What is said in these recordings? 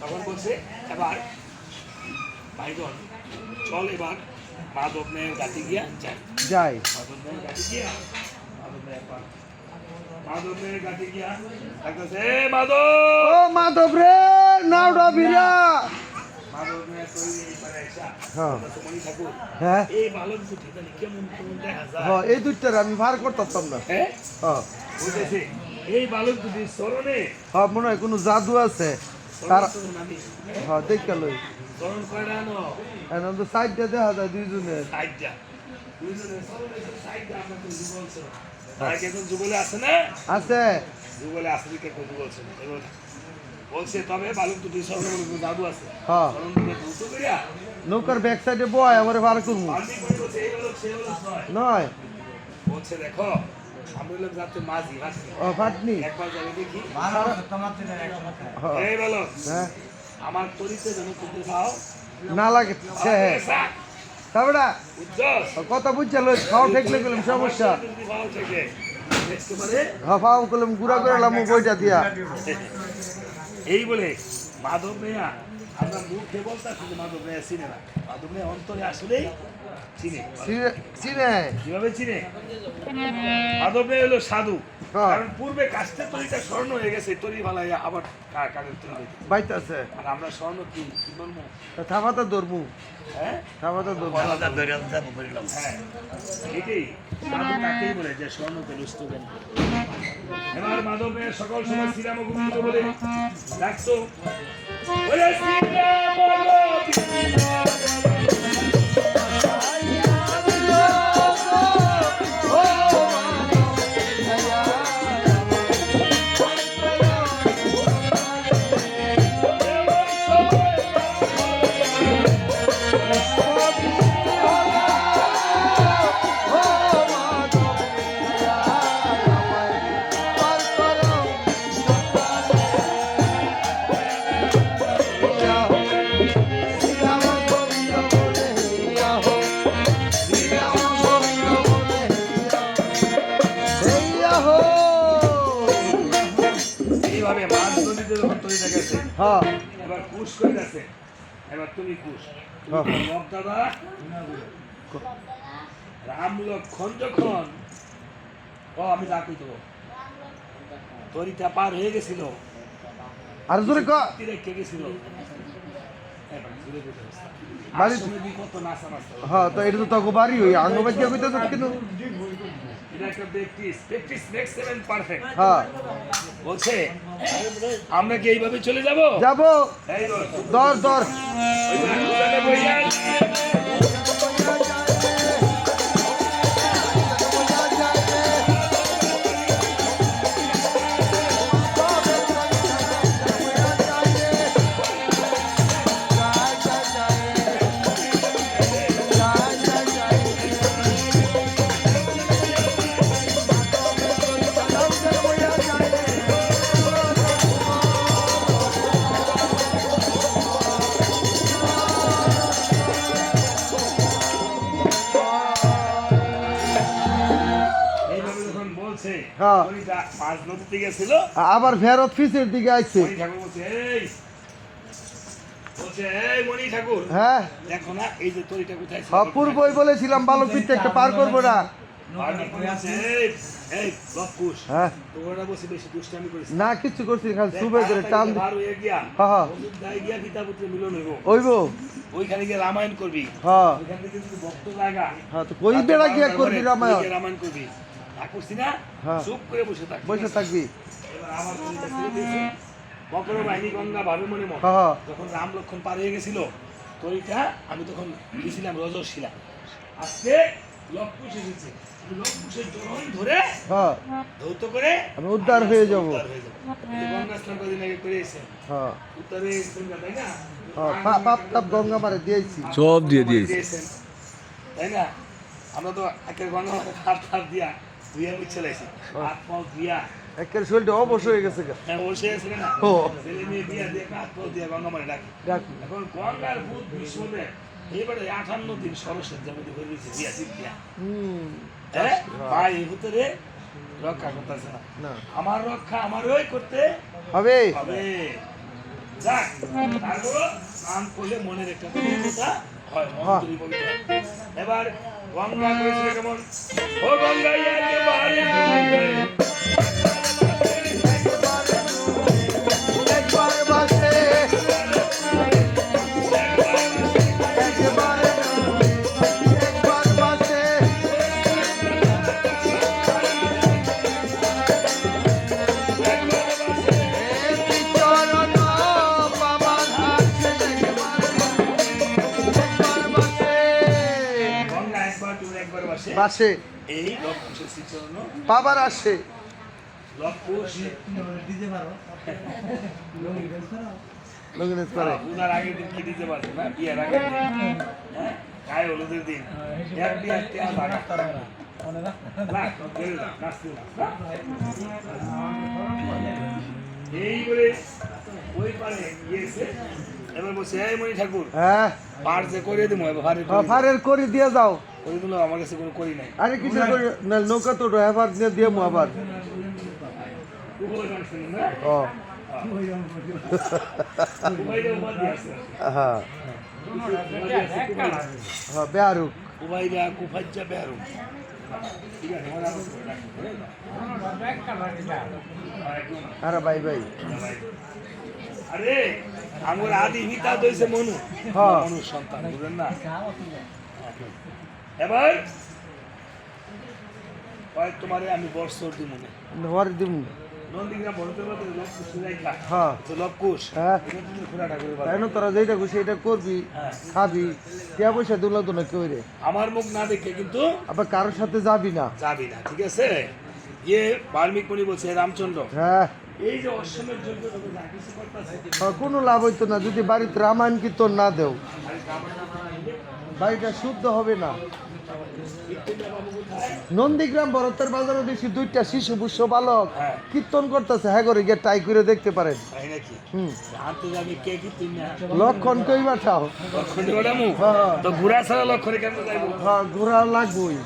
তখন বলছে এবার ভাইগণ চল এবার মাধব মেয়ের গাছে গিয়া যাই। যাই। মাধব মেয়ের গাছে গিয়া মাধব মেয়ের একবার মাধব মেয়ের গাছে গিয়া ডাকতেছে মাধব! ও মাধব রে নাওডা বিরা মাধব মেয়ের তৈরি এই পারে আইসা হ্যাঁ। ঠাকুর হ্যাঁ। এই বালক দুটি তাহলে কেমন কেমন দেখা যায়। হ্যাঁ এই দুইটার আমি ভার করতাম না। হ্যাঁ? হ্যাঁ। বুঝেছি এই বালক দুটি চরণে হ্যাঁ মনে হয় কোনো জাদু আছে। তার হ্যাঁ দেখতে লই। এখন তো সাইডটা দেখা যায় দুইজনের। যুগলে আছে যুগলে আছে দিকে কেউ যুগল বলছে তবে বালক দুটি বলে আছে। হ্যাঁ। নৌকার ব্যাক সাইডে বয় আমার ভার করব। বলছে নয়। বলছে দেখো আমরা লোক যাতে মাঝি মাঝি ও ফাটনি একবার যাবে দেখি। হ্যাঁ। এই বালক হ্যাঁ। আমার তরিতে যেন করতে চাও। না লাগে। কথা বুঝছে খাও ঠেকলে গেলাম সমস্যা। করলাম গুড়া করে লাম বইটা দিয়া। এই বলে মাধব মেয়া আমরা মুখে বলতাম কিন্তু মাধব মেয়া চিনে না মাধব অন্তরে আসলেই চিনে। চিনে চিনে। কীভাবে চিনে? মাধব হলো সাধু। হ্যাঁ। কারণ পূর্বে কাস্তে তরিটা স্বর্ণ হয়ে গেছে তরি ভালাই আবার কা- কাঠের তরি। বাইতাছে। আর আমরা স্বর্ণ কি? কি বলব থামাতে ধরবো হ্যাঁ? থামাতে ধরবো হ্যাঁ। এটাই। সাধু তাকেই বলে যে স্বর্ণকে লুষ্ট কেন এবার মাধবের সকল সময় শ্রীরাম গোবিন্দ বলে Well, I see them, গেছে এবার তুমি হ্যাঁ। দাদা রাম লক্ষণ যখন ও আমি ডাকি তো তরিটা পার হয়ে গেছিল। আর জোরে কে। রেখে গেছিল। এবার জোরে। বাড়ি- হ্যাঁ তো এটা তো তখন বাড়ি ওই আঙ্গ বাচ্চা তো কিন্তু হ্যাঁ। আমরা কি এইভাবে চলে যাব? যাব। দর ধর, আবার ফেরত ফিসের দিকে ঠাকুর হ্যাঁ? হ্যাঁ পূর্বই বলেছিলাম বালক পিঠটা একটা পার করব না। হ্যাঁ। না। কিছু করছি খালি সুবে করে টান হয়ে হ্যাঁ, হ্যাঁ। ওইব ওইখানে গিয়ে রামায়ণ করবি। হ্যাঁ। ওইখান থেকে ভক্ত জায়গা হ্যাঁ তো কই বেড়া গিয়া করবি রামায়ণ? রামায়ণ করবি। তা করছি না হ্যাঁ। চুপ করে বসে থাক বসে থাকবি। এবার আমার। বকর বাহিনী গঙ্গা ভাবে মনে মন হ্যাঁ হ্যাঁ। যখন রাম লক্ষণ পার হয়ে গেছিল তরিটা আমি তখন গেছিলাম রজশিলা আজকে লক্ষুষ এসেছে লক্ষুষের ধরে ধৌত করে আমি উদ্ধার হয়ে যাব। হয়ে গঙ্গা স্নান কদিন আগে করে এসে হয়ে। তাই না? পাপ তাপ গঙ্গা মারে দিয়েছি। সব দিয়ে দিয়েছে। দিয়েছেন। তাই না? আমরা তো একের গঙ্গা হাত হাত দিয়া ধুইয়া লাইছি হাত পাও ধুইয়া। একের শরীরটা অবশ হয়ে গেছে। হ্যাঁ না? ও। ছেলে মেয়ে বিয়া দিয়ে পাও দিয়া গঙ্গা মাঠে ডাকি। দেখ এখন গঙ্গার ভূত এবারে আঠান্ন দিন সরস্বতী জমিতে হয়ে গেছে বিয়া হুম। হ্যাঁ? ভাই এই ভিতরে রক্ষা করতেছে না। আমার রক্ষা আমারই করতে হবে? হবে। যাক তারপর নাম করলে মনের একটা পবিত্রতা হয় মন হ্যাঁ। তৈরি পবিত্র হয়। এবার গঙ্গা করেছিল কেমন ও গঙ্গা ইয়াকে বাড়ি ডুবে একবার না, নাচতে না, হ্যাঁ? এই বলে ওই পারে গিয়েছে এবার বলছে এই মণি ঠাকুর হ্যাঁ। পার যে করে এবার ফারের করে দিয়ে যাও। দিল আমার কাছে কোনো করি নাই। আরে কিছু না নৌকা তো ড্রাইভার দিয়ে দিয়ে আবার। ও। হ্যাঁ। হ্যাঁ কুফাজ্জা মনে আরে ভাই ভাই। আরে আমার আদি দইছে মনু। হ্যাঁ। মনুর সন্তান বুঝলেন না? এবার কয় তোমারে আমি বর্ষর দি হওয়ার দিম নন্দীগ্রাম ভরতের মধ্যে লবকুশ সুজাইকা হ্যাঁ। তো লবকুশ হ্যাঁ। এটা তুমি খোলা ঠাকুরের বাড়ি। তাই না তোরা যেটা খুশি এটা করবি হ্যাঁ। খাবি। টিয়া পয়সা দুলা তো না কেউ রে। আমার মুখ না দেখে কিন্তু আবার কারোর সাথে যাবি না। যাবি না ঠিক আছে? ইয়ে বাল্মিক মুনি বলছে রামচন্দ্র। হ্যাঁ। এই যে অশ্বমের যজ্ঞ কোনো লাভ হইতো না যদি বাড়িতে রামায়ণ কীর্তন না দেও। বাড়িটা শুদ্ধ হবে না। নন্দীগ্রাম ভরতের বাজারে দেখছি দুইটা শিশু পুষ্য বালক। হ্যাঁ। কীর্তন করতেছে হ্যাঁ করে গিয়ে টাই করে দেখতে পারেন। লক্ষণ কই ওটামু হ্যাঁ। ঘুরা ছাড়া লক্ষণে হ্যাঁ ঘোরা লাগবই।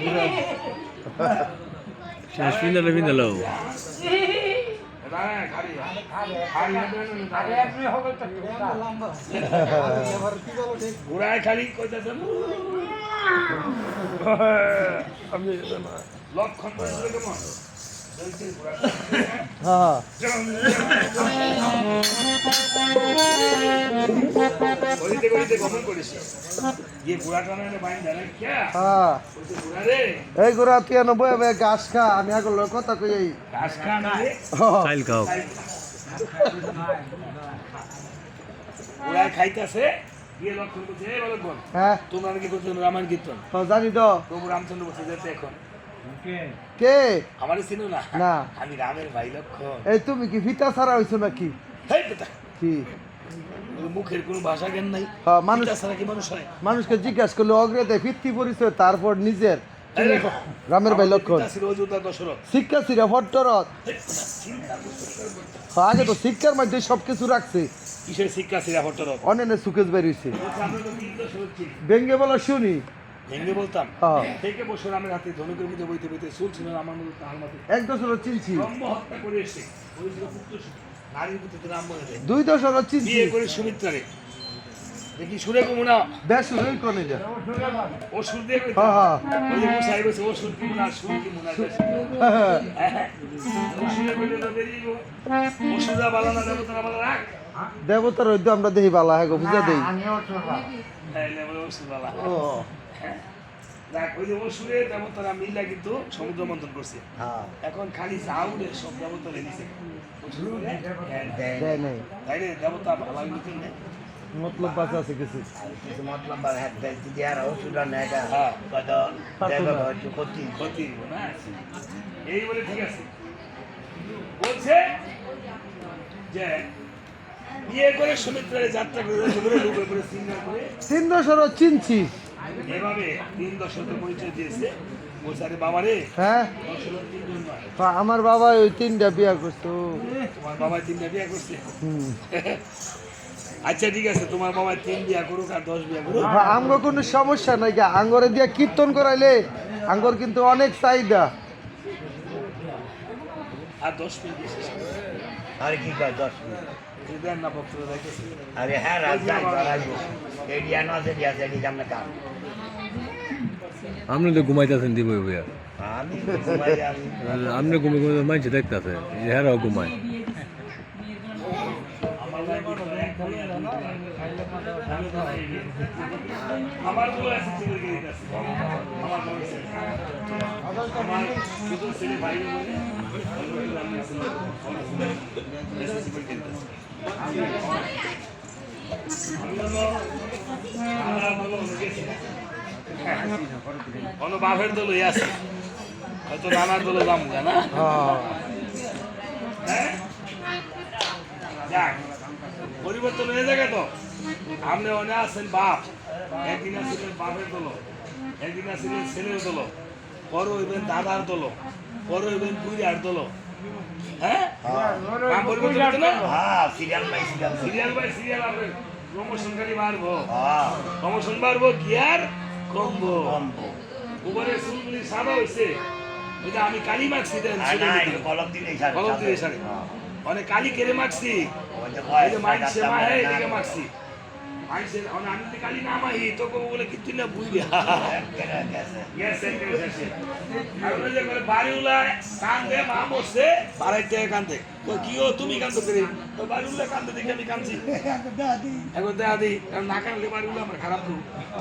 ঘুরা হ্যাঁ, খালি কইতাছে আমি লক্ষণ এই তুই নব্বই হবে ঘাস খা। আমি এখন লোক কথা কই এই। ঘাস খা না। চাইল খাও ঘোড়ায় খাইতেছে। এই বলক্ষণ হ্যাঁ তোমরা নাকি করছ রামায়ণ কীর্তন জানি তো রামচন্দ্র বলছে যেতে এখন কে? আমারই চিনো না। না। আমি রামের ভাই লক্ষণ। এই তুমি কি ফিতা ছাড়া হইছো নাকি? হেই বেটা কি? মুখের কোনো ভাষা জ্ঞান নাই। হ্যাঁ, মানুষ পিতা ছাড়া কি মানুষ হয়? মানুষকে জিজ্ঞাসা করলে অগ্রেতে ফিরতি পরিচয় তারপর নিজের। রামের ভাই লক্ষণ। পিতা শিক্ষা ছিল ভট্টরথ? হ্যাঁ, আগে তো শিক্ষার মধ্যে সবকিছু রাখছে। কিসের শিক্ষা ছিল হট্টরথ? অনেনে সুকেশ বের হইছে বলছে, আমরা তো তিন দশরথ ছিল। ব্যঙ্গে বলা শুনি। ভেঙে বলতাম। হ্যাঁ থেকে বসে রামের হাতে ধনুকের মধ্যে বইতে বইতে চুল ছিল আমার মধ্যে তাহার মধ্যে এক দশর চিনছি ব্রহ্ম হত্যা করে এসে হয়েছিল পুত্র নারীর পুত্র রাম বলে দেয়। দুই দশর চিনছি বিয়ে করে সুমিত্রারে। দেখি সুরে কমুনা। বেশ কোনে যা। ও সুর দিয়ে। হ্যাঁ হ্যাঁ ওই যে মুসাই বসে ও সুর কি সুর কি মুনা হ্যাঁ, ও সুরে কইলে তো বেরিয়ে গো। ও সুরা বালা না দেবো তোরা বালা রাখ। দেবতার ওই আমরা দেখি বালা হ্যাঁ গো বুঝা দেই। হ্যাঁ, সুর বালা। ও। হ্যাঁ। দেখ, ওই যে ও দেবতারা মিল্লা কিন্তু সমুদ্র মন্থন করছে। হ্যাঁ। এখন খালি সব দেবতা লেগেছে ও সুর বলে, হ্যাঁ, দেয় নাই। তাই রে দেবতা ভালো কিন্তু নেই? মতলব বাঁচা আছে কিছু। কিছু মতলব বা হ্যাঁ যদি আর ওষুধ না এটা হ্যাঁ। কত দেব ক্ষতি। ক্ষতি এই বলে ঠিক আছে। বলছে যে বিয়ে করে সুমিত্রারে যাত্রা করে করে চিনছি। এভাবে তিন পরিচয় দিয়েছে। হ্যাঁ? আমার বাবা ওই তিনটা বিয়া করছ তোমার বাবা তিনটা বিয়ে করছে? আচ্ছা ঠিক আছে তোমার বাবা তিন বিয়া করুক আর দশ বিয়া করুক। হ্যাঁ, আমগো কোনো সমস্যা নাই গা আঙ্গরে দিয়া কীর্তন করাইলে আঙ্গর কিন্তু অনেক চাহিদা। আর দশ মিনিট আরে কি কয় দশ মিনিট? আরে হ্যাঁ রাত যাই বাড়াইবো এডিয়া না আছে এডিয়া আছে এডিয়া আমরা কাম আপনি তো ঘুমাইতেছেন দিব ভাইয়া আমি ঘুমাই আমি আপনি ঘুমে ঘুমে মানছে দেখতেছে হেরাও ঘুমায়। আমার তো আছে কোনো বাপের আছে। হয়তো নানার দলে যাব না? হ্যাঁ? যাক, পরিবর্তন হয়ে যাবে তো। আপনি অনেক আছেন বাপ। একদিন আছিলেন বাপের দলো একদিন আছিলেন ছেলের দলো পরে হইবেন দাদার দলো পরে হইবেন বুড়িয়ার দলো। হ্যাঁ? নাম পরিবর্তন হচ্ছে না? Serial by serial serial by serial আপনি প্রমোশন খালি বাড়বো প্রমোশন বাড়বো কি আর? কমবো। উপরে চুলগুলি সাদা হয়েছে ওই আমি কালি মাখছি। কলম দিয়ে হ্যাঁ। অনেক কালি কেড়ে মাখছি মাখছি আমি কালি তোকে বলে না বুঝলি বাড়িওলা কান্দে মা বসে বাড়াইতে কান্দে। কি ও তুমি কান্দো করে তো বাড়িওলা কান্দে দেখে আমি কান্দছি এখন দেখা দিই না কানলে বাড়িওলা আমার খারাপ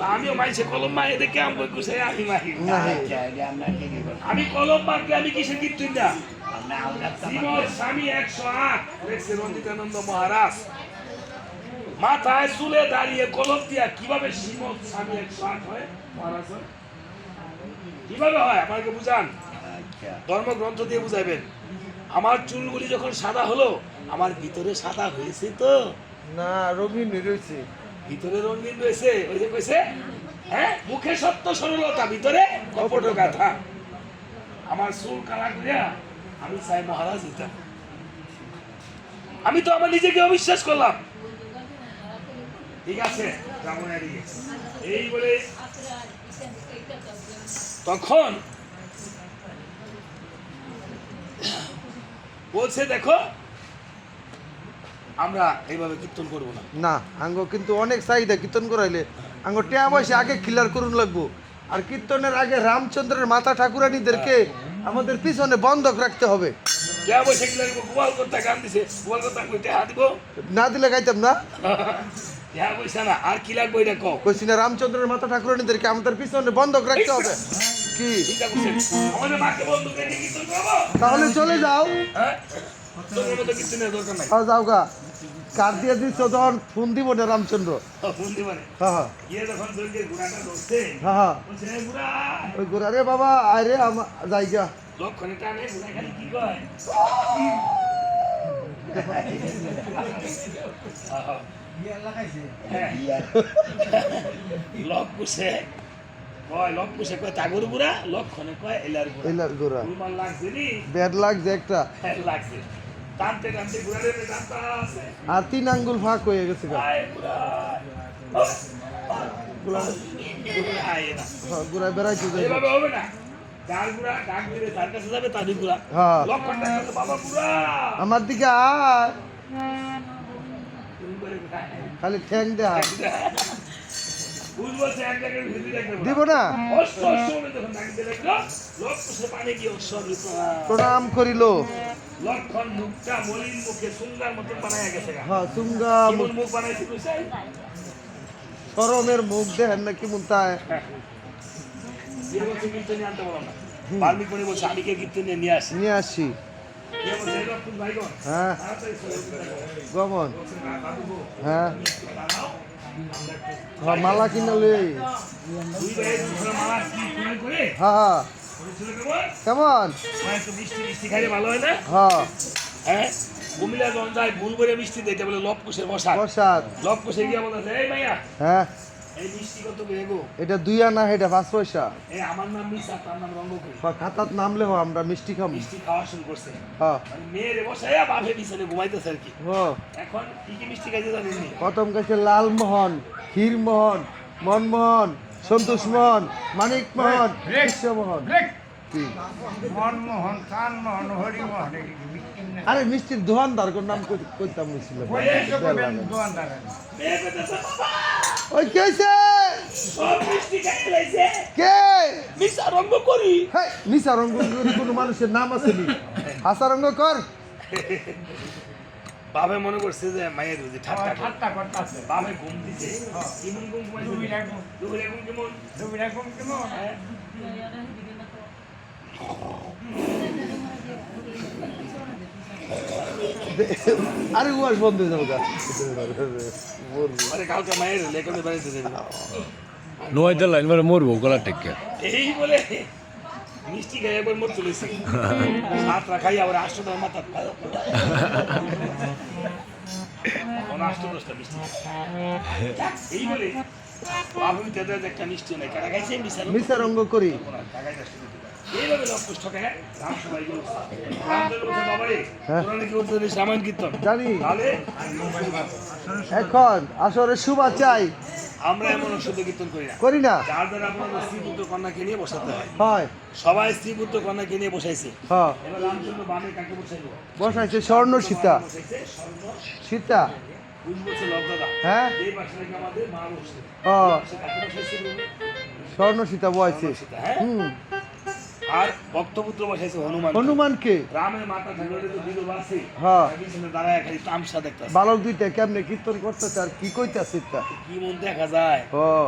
আমিও মাইছে কলম মাহে দেখে আমি গুছে আমি মাহি কলম মাখলে আমি কিসে কিন্তু না স্বামী একশো আট। রঞ্জিতানন্দ মহারাজ। মাথায় চুলে দাঁড়িয়ে কলম দিয়া কীভাবে শ্রীমৎ স্বামী একশো আট হয়? মহারাজ? কীভাবে হয়? আমাকে বুঝান। আচ্ছা। ধর্মগ্রন্থ দিয়ে বুঝাইবেন। আমার চুলগুলি যখন সাদা হলো আমার ভিতরে সাদা হয়েছে তো? না রঙিন রয়েছে। ভিতরে রঙিন রয়েছে। ওই যে কইছে হ্যাঁ? মুখে সত্য সরলতা ভিতরে কপট গাথা আমার চুল কালা করিয়া আমি চাই মহারাজ হইতাম আমি তো আমার নিজেকে অবিশ্বাস করলাম। ঠিক আছে এই বলে তখন বলছে দেখো আমরা এইভাবে কীর্তন করব না। না আঙ্গ কিন্তু অনেক চাহিদা কীর্তন করাইলে। আঙ্গ টেয়া বসে আগে খিলার করুন লাগবো। আর কীর্তনের আগে রামচন্দ্রের মাতা ঠাকুরানীদেরকে আমাদের পিছনে বন্ধক রাখতে হবে। না দিলে গাইতাম না? পয়সা না আর কি লাগবে এটা কও? কইছি না রামচন্দ্রের মাতা ঠাকুরানীদেরকে আমাদের পিছনে বন্ধক রাখতে হবে। কি? আমাদের মাকে তাহলে চলে যাও। হ্যাঁ? আর যাও গা। কার দিয়ে দিচ্ছ তখন ফোন দিব না রামচন্দ্র? হ্যাঁ হ্যাঁ হ্যাঁ। হ্যাঁ বলছে "এ বুড়া ওই রে বাবা আরে বুড়া খালি কি হ্যাঁ। লক পুষে কয় লক পুষে কয় তাগর বুড়া লক্ষণে কয় এলার বুড়া। এলার গোরা রুমাল লাগছে নি ব্যাড লাগছে একটা। হ্যাঁ, লাগছে। টানতে টানতে ঘুরা রে আছে। আর তিন আঙ্গুল ফাঁক হয়ে গেছে হ্যাঁ, গুড়ায় বেড়াইতে হবে না। হ্যাঁ। আমার দিকে আয়? খালি ঠ্যাং দে হাত। ভুল বলছে এক জায়গায় ভিড়ি রাখবে বুড়া। দিব না। প্রণাম করিল লক্ষণ মুখটা মলিন মুখে সুন্দর মতন বানায় গেছে হ্যাঁ সুঙ্গা মুখ বানাইছে? সরমের মুখ দেখেন না কেমন তাই আমি কে কীর্তনে নিয়ে আসি নিয়ে আসি কে বলছে, "এই লক্ষণ ভাইগণ, হ্যাঁ। হ্যাঁ হ্যাঁ, মালা কিনা লই। হ্যাঁ হ্যাঁ। কেমন? হয়। হ্যাঁ কুমিল্লা ভুল করে মিষ্টি দিতে বলে লব কুশের বসা প্রসাদ লব কুশে গিয়ে বলতেছে এই হ্যাঁ। এই মিষ্টি কত করে গো? এটা দুই আনা এটা পাঁচ পয়সা। আমার নাম মিসা তার নাম হ্যাঁ, খাতাত নামলে হো আমরা মিষ্টি খাম। মিষ্টি খাওয়া শুরু করছে। হ্যাঁ। মানে মেয়েরে বসাইয়া বাপে বিছানে ঘুমাইতেছে আর কি। এখন কি কি মিষ্টি খাইতে জানেন প্রথম কাছে লালমোহন ক্ষীরমোহন মনমোহন সন্তোষ মোহন মানিক মোহন কৃষ্ণমোহন কি মনমোহন কানমোহন হরিমোহন। আরে মিষ্টির দোকানদার কোন নাম কইতাছে, বাবা, ওই কে। কে মিশা রঙ্গ করি। হেই নিসা রঙ্গ করে কোনো মানুষের নাম আছে নি হাসা রঙ্গ কর বাবে মনে করছে যে মায়ের বুঝি ঠাট্টা। ঠাট্টা করতাছে। বাবে ঘুম দিছে কেমন ঘুম ঘুমাইছে? দুবিরা ঘুম। দুপুরে ঘুম কেমন দুবিরা ঘুম কেমন? আরে উয়াস বন্ধ হয়ে যাব। নোয়াইতে লাইন মানে মরবো গলা টেক্কা এই বলে মিষ্টি খাই একবার মর চলেছে। সাতটা খাই আবার আটশো টাকা মাথা কোনো আটশো দশটা মিষ্টি। এই বলে বাবু তাদের একটা মিষ্টি নাই কারা খাইছে? মিশাল নিসা রঙ্গ করি। পারে। এইভাবে লক্ষ ঠকে রাম সবাই গেল। রামদেব বলছে বাবারে হ্যাঁ। তোরা নাকি রামায়ণ কীর্তন। জানি। এখন আসরে শুভা চাই। আমরা এমন শুদ্ধ কীর্তন করি না। করি না। যার দ্বারা আপনাদের স্ত্রী পুত্র কন্যাকে নিয়ে বসাতে হয়। হয়। সবাই স্ত্রী পুত্র কন্যাকে নিয়ে বসাইছে। হ্যাঁ। এবার রামচন্দ্র বামে কাকে বসাইলো বসাইছে স্বর্ণ সীতা। সীতা। হ্যাঁ। স্বর্ণ সীতা বয়সে হ্যাঁ? হুম। আর ভক্তপুত্র বসাইছে হনুমান হনুমানকে রামের তো আছে। হ্যাঁ। পিছনে দাঁড়ায় খালি তামসা দেখতেছে। বালক দুইটা কেমনে কীর্তন করতেছে আর কি কইতাছে তা কি মন দেখা যায়।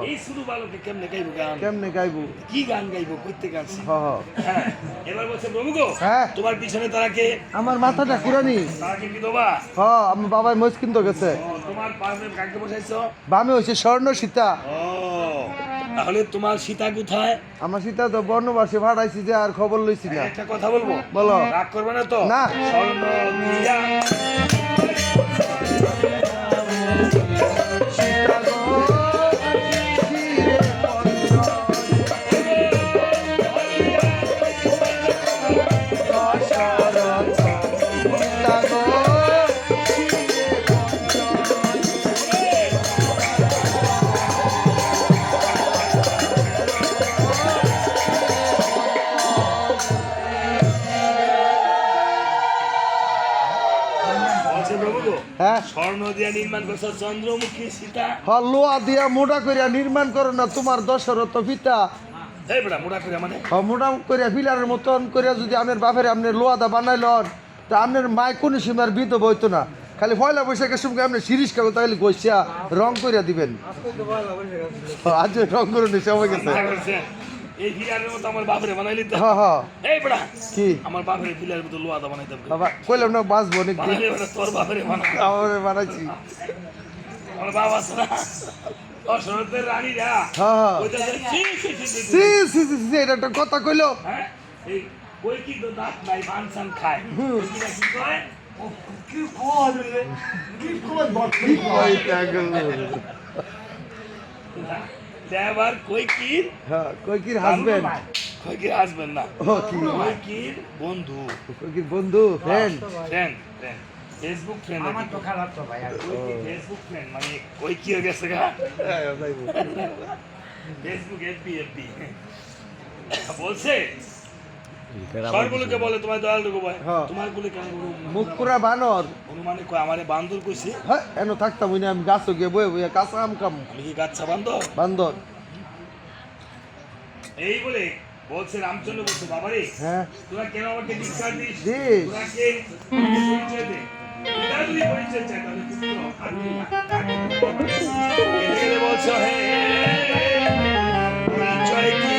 এই বালকে কেমনে গাইবো গান? কেমনে গাইবো? কি গান গাইবো কইতে গান? হ্যাঁ এবার বলছে প্রভু গো হ্যাঁ। তোমার পিছনে তারা কে? আমার মাথাটা কুরানি তারা কে বিধবা? হ আমার বাবাই মজ কিনতে গেছে তোমার পাশে কাকে বসাইছো? বামে হয়েছে স্বর্ণ সীতা। ও। তাহলে তোমার সীতা কোথায়? আমার সীতা তো বর্ণবাসে ভাড়াইছি যে আর খবর লইছি না। একটা কথা বলব? বলো। রাগ করবে না তো? না। হ্যাঁ? স্বর্ণ দিয়া নির্মাণ করছ চন্দ্রমুখী সীতা। হ লোয়া দিয়া মোটা করিয়া নির্মাণ করো না তোমার দশরথ পিতা মোটা করে মানে? হ মোটা করিয়া পিলারের মতন করিয়া যদি আপনার বাপের আপনার লোয়াদা বানাইল তা আপনার মায় কোনো সময় আর বিধ বইতো না। খালি পয়লা বৈশাখের সময় আপনি শিরিষ কাগজ তাহলে গইসিয়া রং করিয়া দিবেন। আজ রং করে সময় গেছে। এই মতো আমার বাপরে বানাইলি তো। হ হ এই বেটা কি? আমার বাপরে মতো বানাইতাম বাবা কইলাম না বাঁচবো অনেক দিন তোর বাপরে বানা আমার বানাইছি। আমার বাবা রানীরা হ্যাঁ হ্যাঁ। সি সি সি সি, এটা একটা কথা কইলো। হ্যাঁ? এই কই কি তো দাঁত নাই বান খায়। কি না কি কয়? ও, কি কয়? দেবার কই কি হ্যাঁ কৈকির হাজবেন্ড হাসবেন কই কি আসবেন না। কৈকির বন্ধু। কই কি বন্ধু friend friend friend Facebook friend আমার তো খারাপ তো ভাই ফেসবুক ফ্রেন্ড মানে কই কি হয়ে গেছে গা। ফেসবুক এফবি এফবি বলছে সরগুলোকে বলে তোমার দয়াল রঘু ভাই হ্যাঁ। তোমারগুলো কেন রঘু? বানর অনুমানে কয় আমারে বান্দর কইছে হ্যাঁ এন থাকতাম ওই আমি গাছ গিয়ে বয়ে বয়ে কাঁচা আম কাম আমি কি গাচ্ছা বান্দর বান্দর এই বলে বলছে রামচন্দ্র বলছে বাবারে হ্যাঁ তোরা কেন আমাকে ডিসকার দিস দিস। তোরা কে পরিচয় দে পিতা যদি পরিচয় চায় তাহলে পুত্র আর কি না? কাকে দিতে পারে? এদিকে বলছো হে পরিচয় কি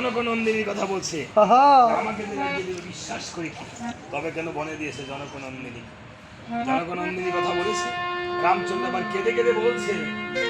জনকনন্দিনীর কথা বলছে। আমাকে বিশ্বাস করি কি? তবে কেন বনে দিয়েছে জনকনন্দিনী? জনকনন্দিনী কথা বলেছে? রামচন্দ্র আবার কেঁদে কেঁদে বলছে